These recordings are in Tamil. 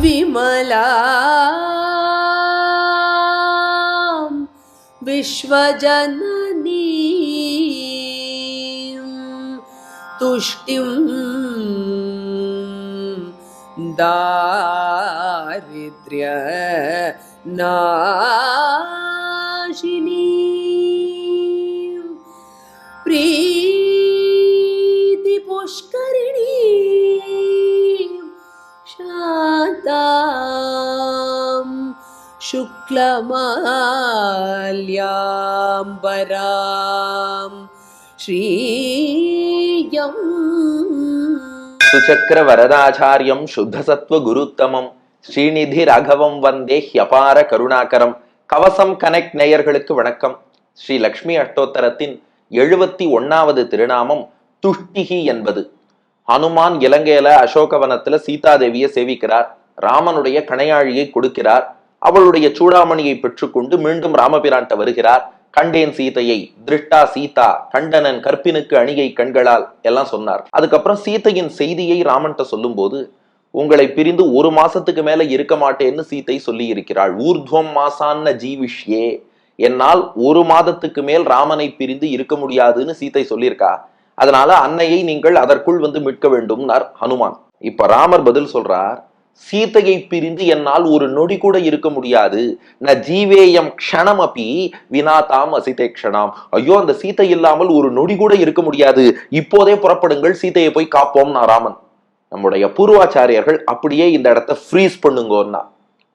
विमला विश्वजननी तुष्टिं दारिद्र्य नाशिनी प्रीति पुष्करिणी शान्तां शुक्लमाल्याम्बरां श्रीयम् சுச்சக்கர வரதாச்சாரியம் சுத்தசத்வ குருத்தமம் ஸ்ரீநிதி ராகவம் வந்தே ஹியபார கருணாகரம் கவசம் கனெக்ட் நேயர்களுக்கு வணக்கம் ஸ்ரீ லக்ஷ்மி அஷ்டோத்தரத்தின் எழுபத்தி ஒன்னாவது திருநாமம் துஷ்டிகி என்பது. ஹனுமான் இலங்கையில அசோகவனத்துல சீதாதேவியை சேவிக்கிறார். ராமனுடைய கணையாழியை கொடுக்கிறார். அவளுடைய சூடாமணியை பெற்றுக்கொண்டு மீண்டும் ராமபிரான்ட்ட வருகிறார். கண்டேன் சீதையை திருஷ்டா சீதா கண்டனன் கற்பினுக்கு அணியை கண்களால் எல்லாம் சொன்னார். அதுக்கப்புறம் சீதையின் செய்தியை ராமன்ட்ட சொல்லும்போது உங்களை பிரிந்து ஒரு மாசத்துக்கு மேல இருக்க மாட்டேன்னு சீதை சொல்லி இருக்கிறாள் ஊர்துவம் மாசான்ன ஜீவிஷ்யே. என்னால் ஒரு மாதத்துக்கு மேல் ராமனை பிரிந்து இருக்க முடியாதுன்னு சீத்தை சொல்லியிருக்கா. அதனால அன்னையை நீங்கள் அதற்குள் வந்து மீட்க வேண்டும்னார் ஹனுமான். இப்ப ராமர் பதில் சொல்றார் சீதையை பிரிந்து என்னால் ஒரு நொடி கூட இருக்க முடியாது. ந ஜீவேயம் க்ஷணம் அப்பி வினாதாம் அசிதை க்ஷணம். ஐயோ அந்த சீதை இல்லாமல் ஒரு நொடி கூட இருக்க முடியாது. இப்போதே புறப்படுங்கள் சீதையை போய் காப்போம் நான் ராமன். நம்முடைய பூர்வாச்சாரியர்கள் அப்படியே இந்த இடத்த ஃப்ரீஸ் பண்ணுங்கன்னா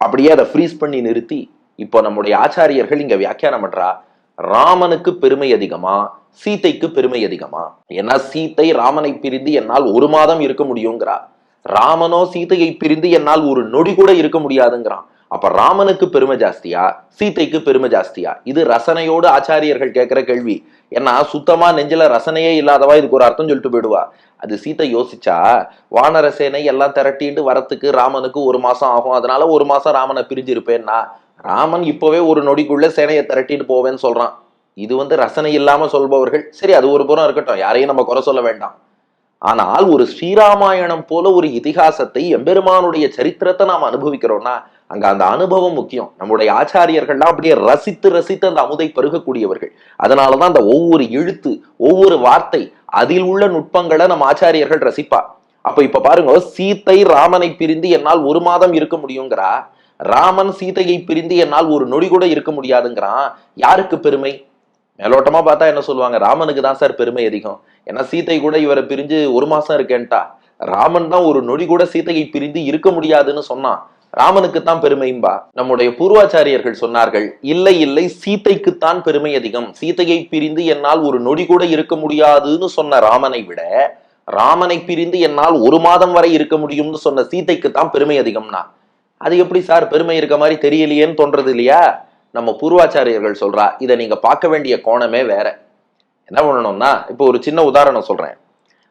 அப்படியே அதை ஃப்ரீஸ் பண்ணி நிறுத்தி இப்போ நம்முடைய ஆச்சாரியர்கள் இங்க வியாக்கியானம் பண்றா ராமனுக்கு பெருமை அதிகமா சீதைக்கு பெருமை அதிகமா? ஏன்னா சீதை ராமனை பிரிந்து என்னால் ஒரு மாதம் இருக்க முடியுங்கிறா. ராமனோ சீதையை பிரிந்து என்னால் ஒரு நொடி கூட இருக்க முடியாதுங்கிறான். அப்ப ராமனுக்கு பெருமை ஜாஸ்தியா சீதைக்கு பெருமை ஜாஸ்தியா? இது ரசனையோடு ஆச்சாரியர்கள் கேட்கிற கேள்வி. ஏன்னா சுத்தமா நெஞ்சில ரசனையே இல்லாதவா இதுக்கு ஒரு அர்த்தம் சொல்லிட்டு போயிடுவா. அது சீதை யோசிச்சா வானரசேனை எல்லாம் திரட்டிட்டு வரத்துக்கு ராமனுக்கு ஒரு மாசம் ஆகும். அதனால ஒரு மாசம் ராமனை பிரிஞ்சு இருப்பேன்னா ராமன் இப்போவே ஒரு நொடிக்குள்ள சேனையை திரட்டிட்டு போவேன்னு சொல்றான். இது வந்து ரசனை இல்லாம சொல்பவர்கள். சரி அது ஒரு புறம் இருக்கட்டும். யாரையும் நம்ம குறை சொல்ல வேண்டாம். ஆனால் ஒரு ஸ்ரீராமாயணம் போல ஒரு இதிகாசத்தை எம்பெருமானுடைய சரித்திரத்தை நாம் அனுபவிக்கிறோம்னா அங்க அந்த அனுபவம் முக்கியம். நம்முடைய ஆச்சாரியர்கள்லாம் அப்படியே ரசித்து ரசித்து அந்த அமுதை பருகக்கூடியவர்கள். அதனாலதான் அந்த ஒவ்வொரு எழுத்து ஒவ்வொரு வார்த்தை அதில் உள்ள நுட்பங்களை நம்ம ஆச்சாரியர்கள் ரசிப்பா அப்ப இப்ப பாருங்க சீத்தை ராமனை பிரிந்து என்னால் ஒரு மாதம் இருக்க முடியுங்கிறா? ராமன் சீதையை பிரிந்து என்னால் ஒரு நொடி கூட இருக்க முடியாதுங்கிறான். யாருக்கு பெருமை? மேலோட்டமா பார்த்தா என்ன சொல்லுவாங்க? ராமனுக்கு தான் சார் பெருமை அதிகம். ஏன்னா சீத்தை கூட இவரை பிரிஞ்சு ஒரு மாசம் இருக்கேன்ட்டா. ராமன் தான் ஒரு நொடி கூட சீதையை பிரிந்து இருக்க முடியாதுன்னு சொன்னான். ராமனுக்கு தான் பெருமையும்பா. நம்முடைய பூர்வாச்சாரியர்கள் சொன்னார்கள் இல்லை இல்லை சீதைக்குத்தான் பெருமை அதிகம். சீதையை பிரிந்து என்னால் ஒரு நொடி கூட இருக்க முடியாதுன்னு சொன்ன ராமனை விட ராமனை பிரிந்து என்னால் ஒரு மாதம் வரை இருக்க முடியும்னு சொன்ன சீதைக்கு தான் பெருமை அதிகம்னா அது எப்படி சார் பெருமை இருக்க மாதிரி தெரியலையேன்னு தோன்றது இல்லையா? நம்ம பூர்வாச்சாரியர்கள் சொல்றா இதை நீங்க பார்க்க வேண்டிய கோணமே வேற. என்ன பண்ணணும்னா இப்போ ஒரு சின்ன உதாரணம் சொல்றேன்.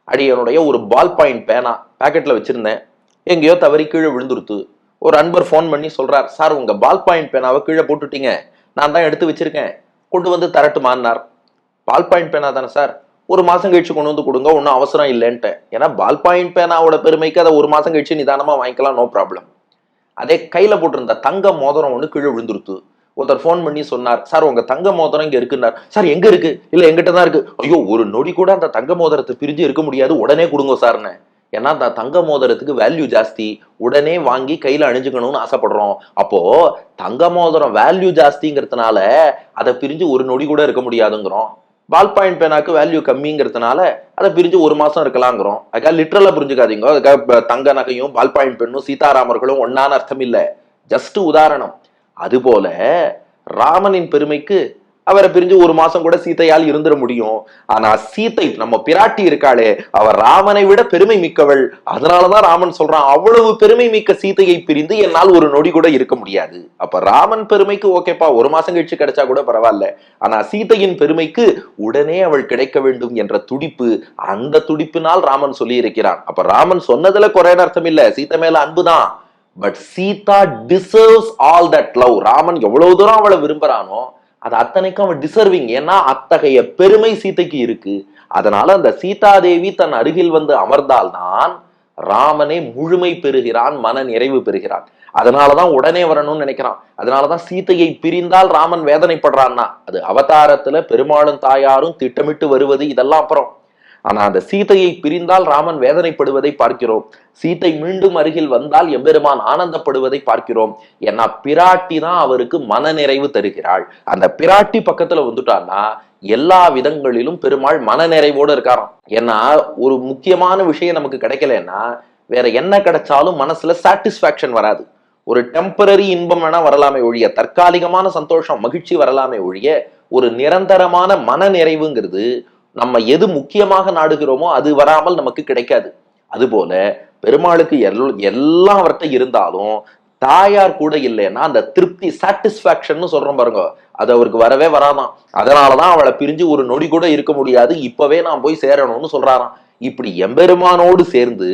அடியனுடைய ஒரு பால் பாயிண்ட் பேனா பேக்கெட்ல வச்சிருந்தேன். எங்கேயோ தவறி கீழே விழுந்துருத்து. ஒரு அன்பர் ஃபோன் பண்ணி சொல்றார் சார் உங்க பால் பாயிண்ட் பேனாவை கீழே போட்டுட்டீங்க. நான் தான் எடுத்து வச்சிருக்கேன். கொண்டு வந்து தரட்டுமான்னார். பால் பாயிண்ட் பேனா தானே சார்? ஒரு மாசம் கழிச்சு கொண்டு வந்து கொடுங்க ஒன்றும் அவசரம் இல்லைன்ட்டு ஏன்னா பால் பாயிண்ட் பேனாவோட பெருமைக்கு அதை ஒரு மாசம் கழிச்சு நிதானமா வாங்கிக்கலாம் நோ ப்ராப்ளம் அதே கையில போட்டிருந்த தங்க மோதிரம் ஒன்று கீழே விழுந்துருத்து. ஒருத்தர் ஃபோன் பண்ணி சொன்னார் சார் உங்க தங்க மோதிரம் இங்க இருக்குன்னார். சார் எங்க இருக்கு? இல்ல எங்கிட்ட தான் இருக்கு. ஐயோ ஒரு நொடி கூட அந்த தங்க மோதிரத்தை பிரிஞ்சு இருக்க முடியாது உடனே கொடுங்க சார்னு. ஏன்னா அந்த தங்க மோதிரத்துக்கு வேல்யூ ஜாஸ்தி உடனே வாங்கி கையில அணிஞ்சுக்கணும்னு ஆசைப்படுறோம். அப்போ தங்க மோதிரம் வேல்யூ ஜாஸ்திங்கிறதுனால அதை பிரிஞ்சு ஒரு நொடி கூட இருக்க முடியாதுங்கிறோம். பால் பாயிண்ட் பேனாக்கு வேல்யூ கம்மிங்கிறதுனால அதை பிரிஞ்சு ஒரு மாசம் இருக்கலாங்கிறோம். அதுக்காக லிட்ரலா புரிஞ்சுக்காதீங்க. அதுக்காக தங்க நகையும் பால் பாயிண்ட் பெண்ணும் சீதாராமர்களும் ஒன்னான அர்த்தம் இல்லை. ஜஸ்ட் உதாரணம். அதுபோல ராமனின் பெருமைக்கு அவரை பிரிஞ்சு ஒரு மாசம் கூட சீதையால் இருந்துட முடியும். ஆனா சீதை நம்ம பிராட்டி இருக்காளே அவர் ராமனை விட பெருமை மிக்கவள். அதனாலதான் ராமன் சொல்றான் அவ்வளவு பெருமை மிக்க சீதையை பிரிந்து என்னால் ஒரு நொடி கூட இருக்க முடியாது. அப்ப ராமன் பெருமைக்கு ஓகேப்பா ஒரு மாசம் கழிச்சு கிடைச்சா கூட பரவாயில்ல. ஆனா சீதையின் பெருமைக்கு உடனே அவள் கிடைக்க வேண்டும் என்ற துடிப்பு அந்த துடிப்பினால் ராமன் சொல்லி இருக்கிறான் அப்ப ராமன் சொன்னதுல குறையான அர்த்தம் இல்ல சீதை மேல அன்புதான் but Sita deserves all that love Raman எவ்வளவு தூரம் அவளை விரும்புறானோ அது அத்தனைக்கும் அவன் டிசர்விங் ஏன்னா அத்தகைய பெருமை சீதைக்கு இருக்கு. அதனால அந்த சீதாதேவி தன் அருகில் வந்து அமர்ந்தால்தான் ராமனே முழுமை பெறுகிறான் மன நிறைவு பெறுகிறான். அதனாலதான் உடனே வரணும்னு நினைக்கிறான். அதனாலதான் சீதையை பிரிந்தால் ராமன் வேதனைப்படுறான்னா. அது அவதாரத்துல பெருமாளும் தாயாரும் திட்டமிட்டு வருவது இதெல்லாம் அப்புறம். ஆனா அந்த சீதையை பிரிந்தால் ராமன் வேதனைப்படுவதை பார்க்கிறோம். சீதை மீண்டும் அருகில் வந்தால் எம்பெருமான் ஆனந்தப்படுவதை பார்க்கிறோம். ஏன்னா பிராட்டி தான் அவருக்கு மனநிறைவு தருகிறாள். அந்த பிராட்டி பக்கத்துல வந்துட்டான்னா எல்லா விதங்களிலும் பெருமாள் மனநிறைவோடு இருக்காராம். ஏன்னா ஒரு முக்கியமான விஷயம் நமக்கு கிடைக்கலன்னா வேற என்ன கிடைச்சாலும் மனசுல சாட்டிஸ்பாக்சன் வராது. ஒரு டெம்பரரி இன்பம் வேணா வரலாமே ஒழிய தற்காலிகமான சந்தோஷம் மகிழ்ச்சி வரலாமே ஒழிய ஒரு நிரந்தரமான மன நிறைவுங்கிறது நம்ம எது முக்கியமாக நாடுகிறோமோ அது வராமல் நமக்கு கிடைக்காது. அதுபோல பெருமாளுக்கு எல் எல்லாம் அவர்கிட்ட இருந்தாலும் தாயார் கூட இல்லைன்னா அந்த திருப்தி சாட்டிஸ்பாக்சன் சொல்றோம் பாருங்க. அது அவருக்கு வரவே வராதான். அதனாலதான் அவளை பிரிஞ்சு ஒரு நொடி கூட இருக்க முடியாது. இப்பவே நான் போய் சேரணும்னு சொல்றாராம். இப்படி எம்பெருமானோடு சேர்ந்து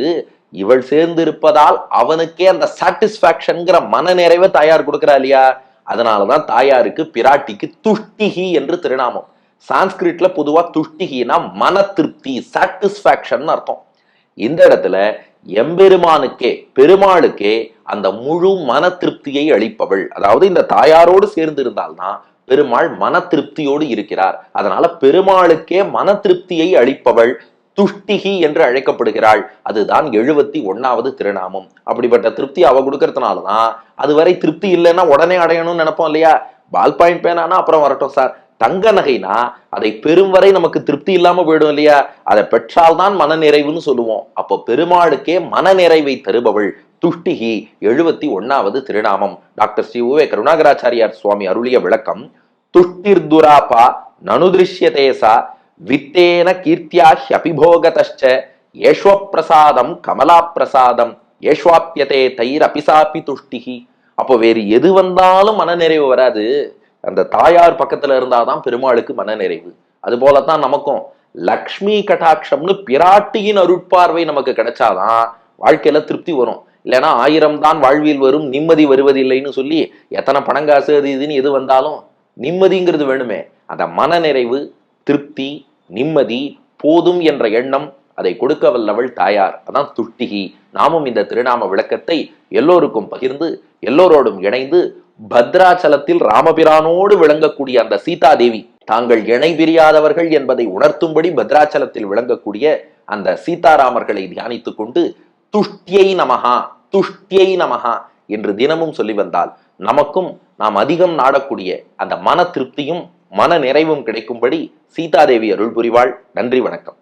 இவள் சேர்ந்து இருப்பதால் அவனுக்கே அந்த சாட்டிஸ்பாக்சன்ங்கிற மனநிறைவை தாயார் கொடுக்குறா இல்லையா? அதனாலதான் தாயாருக்கு பிராட்டிக்கு துஷ்டிகி என்று திருநாமம். சான்ஸ்கிரிட்ல பொதுவா துஷ்டிகினா மன திருப்தி சாட்டிஸ்பாக்சன் அர்த்தம். இந்த இடத்துல எம்பெருமானுக்கே பெருமாளுக்கே அந்த முழு மன திருப்தியை அளிப்பவள். அதாவது இந்த தாயாரோடு சேர்ந்து இருந்தால்தான் பெருமாள் மன திருப்தியோடு இருக்கிறார். அதனால பெருமாளுக்கே மன திருப்தியை அளிப்பவள் துஷ்டிகி என்று அழைக்கப்படுகிறாள். அதுதான் எழுபத்தி ஒன்னாவது திருநாமம். அப்படிப்பட்ட திருப்தி அவ கொடுக்கறதுனாலதான் அதுவரை திருப்தி இல்லைன்னா உடனே அடையணும்னு நினைப்போம் இல்லையா? பால் பாயிண்ட் பேனானா அப்புறம் வரட்டும் சார். தங்க நகைனா அதை பெரும் வரை நமக்கு திருப்தி இல்லாம போயிடும் இல்லையா? அதை பெற்றால்தான் மன நிறைவுன்னு சொல்லுவோம். அப்போ பெருமாளுக்கே மன நிறைவை தருபவள் துஷ்டிகி எழுபத்தி ஒன்னாவது திருநாமம். டாக்டர் ஸ்ரீ உவே கருணாகராச்சாரியார் சுவாமி அருளிய விளக்கம் துஷ்டிர்துராபா நனுதிருஷ்யதேசா வித்தேன கீர்த்தியா ஹியபிபோகதச்ச ஏஷ்வப்பிரசாதம் கமலா பிரசாதம் ஏஷ்வாப்பியதே தைர் அபிசாபி துஷ்டிகி. அப்போ வேறு எது வந்தாலும் மனநிறைவு வராது. அந்த தாயார் பக்கத்துல இருந்தாதான் பெருமாளுக்கு மனநிறைவு. அது போலத்தான் நமக்கும் லக்ஷ்மி கட்டாட்சம்னு பிராட்டியின் அருட்பார்வை நமக்கு கிடைச்சாதான் வாழ்க்கையில திருப்தி வரும். இல்லைன்னா ஆயிரம் தான் வாழ்வில் வரும் நிம்மதி வருவதில்லைன்னு சொல்லி எத்தனை பணங்காசு அது இதுன்னு எது வந்தாலும் நிம்மதிங்கிறது வேணுமே. அந்த மனநிறைவு திருப்தி நிம்மதி போதும் என்ற எண்ணம் அதை கொடுக்க வல்லவள் தாயார். அதான் துஷ்டிகி நாமும் இந்த திருநாம விளக்கத்தை எல்லோருக்கும் பகிர்ந்து எல்லோரோடும் இணைந்து பத்ராச்சலத்தில் ராமபிரானோடு விளங்கக்கூடிய அந்த சீதாதேவி தாங்கள் இணை பிரியாதவர்கள் என்பதை உணர்த்தும்படி பத்ராச்சலத்தில் விளங்கக்கூடிய அந்த சீதாராமர்களை தியானித்துக் கொண்டு துஷ்டியை நமகா துஷ்டியை நமகா என்று தினமும் சொல்லி வந்தால் நமக்கும் நாம் அதிகம் நாடக்கூடிய அந்த மன திருப்தியும் மன நிறைவும் கிடைக்கும்படி சீதாதேவி அருள் புரிவாள். நன்றி வணக்கம்.